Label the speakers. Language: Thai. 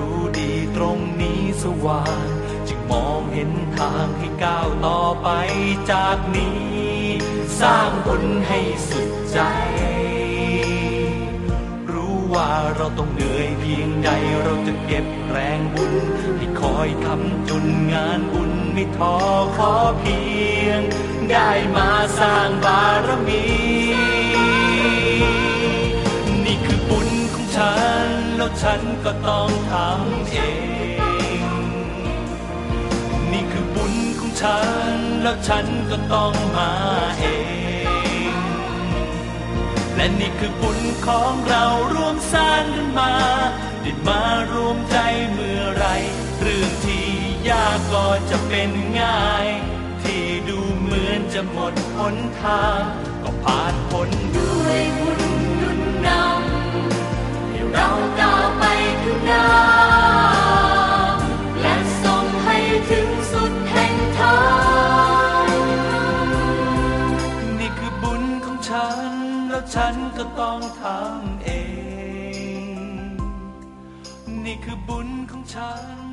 Speaker 1: ู้ สว่าง จึงมองเห็นทางให้ก้าวต่อไปจากนี้ สร้างบุญให้สุดใจ รู้ว่าเราต้องเหนื่อยเพียงใดเราจะเก็บแรงบุญให้คอยทำจนงานบุญไม่ท้อขอเพียง ได้มาสร้างบารมีนี่คือบุญของฉัน แล้วฉันก็ต้องทำเอง ฉันแล้วฉันก็ต้องมาเอง และนี่คือบุญของเราร่วมสร้างกันมาได้มารวมใจเมื่อไร เรื่องที่ยากก็จะเป็นง่าย ที่ดูเหมือนจะหมดหนทาง ก็ผ่านพ้นด้ว
Speaker 2: ด้วย
Speaker 1: ฉันก็ต้องทำเอง นี่คือบุญของฉัน